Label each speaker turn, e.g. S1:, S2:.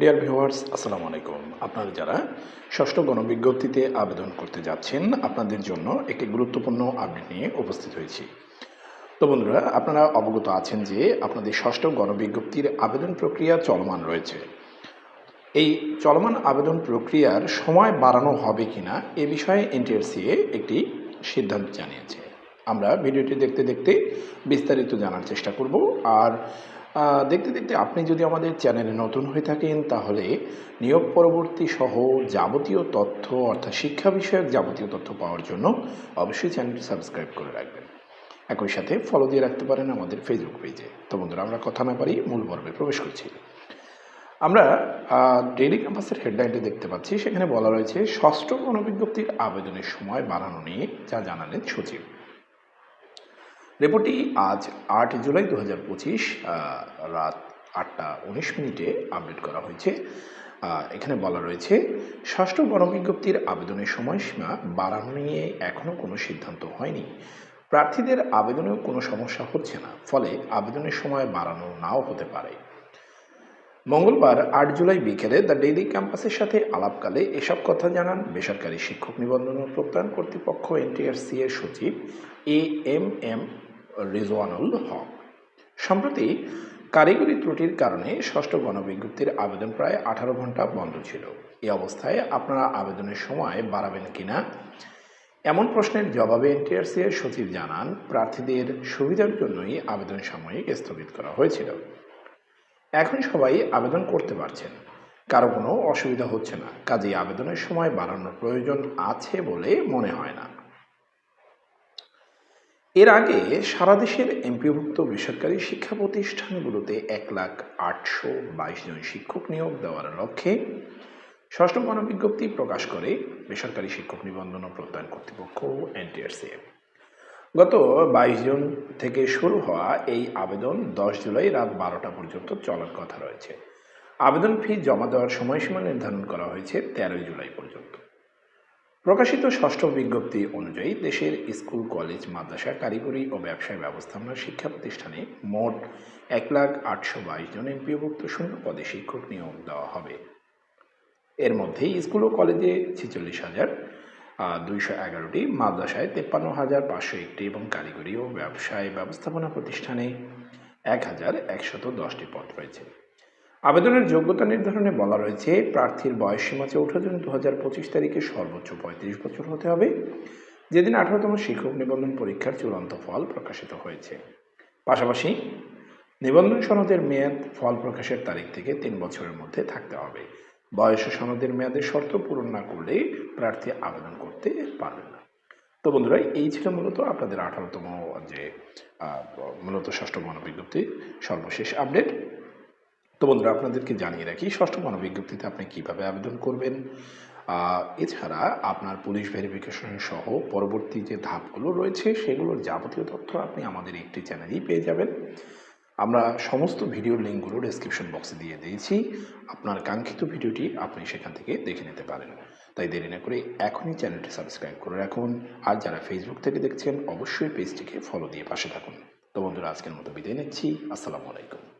S1: Dear viewers আসসালামু আলাইকুম। আপনারা যারা ষষ্ঠ গণবিজ্ঞপ্তিতে আবেদন করতে যাচ্ছেন, আপনাদের জন্য একটি গুরুত্বপূর্ণ আপডেট নিয়ে উপস্থিত হয়েছি। তো বন্ধুরা, আপনারা অবগত আছেন যে আপনাদের ষষ্ঠ গণবিজ্ঞপ্তির আবেদন প্রক্রিয়া চলমান রয়েছে। এই চলমান আবেদন প্রক্রিয়ার সময় বাড়ানো হবে কিনা এ বিষয়ে এনটিআরসিএ একটি সিদ্ধান্ত জানিয়েছে। আমরা ভিডিওটি দেখতে দেখতে বিস্তারিত জানার চেষ্টা করব। আর দেখতে দেখতে আপনি যদি আমাদের চ্যানেলে নতুন হয়ে থাকেন, তাহলে নিয়োগ পরবর্তী সহ যাবতীয় তথ্য, অর্থাৎ শিক্ষা বিষয়ক যাবতীয় তথ্য পাওয়ার জন্য অবশ্যই চ্যানেলটি সাবস্ক্রাইব করে রাখবেন। একই সাথে ফলো দিয়ে রাখতে পারেন আমাদের ফেসবুক পেজে তো বন্ধুরা, আমরা কথা না পারি মূল পর্বে প্রবেশ করছি। আমরা ডেইলি ক্যাম্পাসের হেডলাইনটি দেখতে পাচ্ছি। সেখানে বলা রয়েছে, ষষ্ঠ গণবিজ্ঞপ্তির আবেদনের সময় বাড়ানো নিয়ে যা জানালেন সচিব। রিপোর্টটি আজ আট জুলাই দু হাজার পঁচিশ রাত আটটা উনিশ মিনিটে আপডেট করা হয়েছে। এখানে বলা রয়েছে, ষষ্ঠ গণবিজ্ঞপ্তির আবেদনের সময়সীমা বাড়ানো নিয়ে এখনও কোনো সিদ্ধান্ত হয়নি। প্রার্থীদের আবেদনেও কোনো সমস্যা হচ্ছে না, ফলে আবেদনের সময় বাড়ানো নাও হতে পারে। মঙ্গলবার আট জুলাই বিকেলে দ্য ডেইলি ক্যাম্পাসের সাথে আলাপকালে এসব কথা জানান বেসরকারি শিক্ষক নিবন্ধন ও প্রত্যয়ন কর্তৃপক্ষ এনটিআরসি এর সচিব A M M Rizwanul Haque. সম্প্রতি কারিগরি ত্রুটির কারণে ষষ্ঠ গণবিজ্ঞপ্তির আবেদন প্রায় আঠারো ঘণ্টা বন্ধ ছিল। এই অবস্থায় আপনারা আবেদনের সময় বাড়াবেন কিনা এমন প্রশ্নের জবাবে এনটিআরসি এর সচিব জানান, প্রার্থীদের সুবিধার জন্যই আবেদন সাময়িক স্থগিত করা হয়েছিল। এখন সবাই আবেদন করতে পারছেন। কারও কোনো অসুবিধা হচ্ছে না। কাজেই আবেদনের সময় বাড়ানোর প্রয়োজন আছে বলে মনে হয় না। এর আগে সারা দেশের এমপিভুক্ত বেসরকারি শিক্ষা প্রতিষ্ঠানগুলোতে এক লাখ আটশো বাইশ জন শিক্ষক নিয়োগ দেওয়ার লক্ষ্যে ষষ্ঠ গণবিজ্ঞপ্তি প্রকাশ করে বেসরকারি শিক্ষক নিবন্ধন ও প্রত্যয়ন কর্তৃপক্ষ এনটিআরসি গত বাইশ জুন থেকে শুরু হওয়া এই আবেদন দশ জুলাই রাত বারোটা পর্যন্ত চলার কথা রয়েছে। আবেদন ফি জমা দেওয়ার সময়সীমা নির্ধারণ করা হয়েছে তেরোই জুলাই পর্যন্ত। প্রকাশিত ষষ্ঠ বিজ্ঞপ্তি অনুযায়ী দেশের স্কুল, কলেজ, মাদ্রাসা, কারিগরি ও ব্যবসায় ব্যবস্থাপনা শিক্ষা প্রতিষ্ঠানে মোট এক লাখ আটশো বাইশ জন এমপিওভুক্ত শূন্য পদে শিক্ষক নিয়োগ দেওয়া হবে। এর মধ্যে স্কুল ও কলেজে ছেচল্লিশ হাজার দুইশো এগারোটি, মাদ্রাসায় তেপ্পান্ন হাজার পাঁচশো একটি এবং কারিগরি ও ব্যবসায় ব্যবস্থাপনা প্রতিষ্ঠানে এক হাজার একশত দশটি পদ রয়েছে। আবেদনের যোগ্যতা নির্ধারণে বলা রয়েছে, প্রার্থীর বয়স সীমা চৌঠা জুন দু হাজার পঁচিশ তারিখে সর্বোচ্চ পঁয়ত্রিশ বছর হতে হবে। যেদিন আঠারোতম শিক্ষক নিবন্ধন পরীক্ষার চূড়ান্ত ফল প্রকাশিত হয়েছে। পাশাপাশি নিবন্ধন সনদের মেয়াদ ফল প্রকাশের তারিখ থেকে তিন বছরের মধ্যে থাকতে হবে। বয়স সনদের মেয়াদের শর্ত পূরণ না করলে প্রার্থী আবেদন করতে পারবেন না। তো বন্ধুরা, এই ছিল মূলত আপনাদের আঠারোতম যে মূলত ষষ্ঠ গণবিজ্ঞপ্তি সর্বশেষ আপডেট। তো বন্ধুরা, আপনাদেরকে জানিয়ে রাখি, ষষ্ঠ গণবিজ্ঞপ্তিতে আপনি কীভাবে আবেদন করবেন? এছাড়া আপনার পুলিশ ভেরিফিকেশন সহ পরবর্তী যে ধাপগুলো রয়েছে, সেগুলোর যাবতীয় তথ্য আপনি আমাদের একটি চ্যানেলেই পেয়ে যাবেন। আমরা সমস্ত ভিডিওর লিঙ্কগুলো ডেসক্রিপশন বক্সে দিয়ে দিয়েছি। আপনার কাঙ্ক্ষিত ভিডিওটি আপনি সেখান থেকে দেখে নিতে পারেন। তাই দেরি না করে এখনই চ্যানেলটি সাবস্ক্রাইব করে রাখুন। আর যারা ফেসবুক থেকে দেখছেন, অবশ্যই পেজটিকে ফলো দিয়ে পাশে থাকুন। তো বন্ধুরা, আজকের মতো বিদায় নিচ্ছি। আসসালামু আলাইকুম।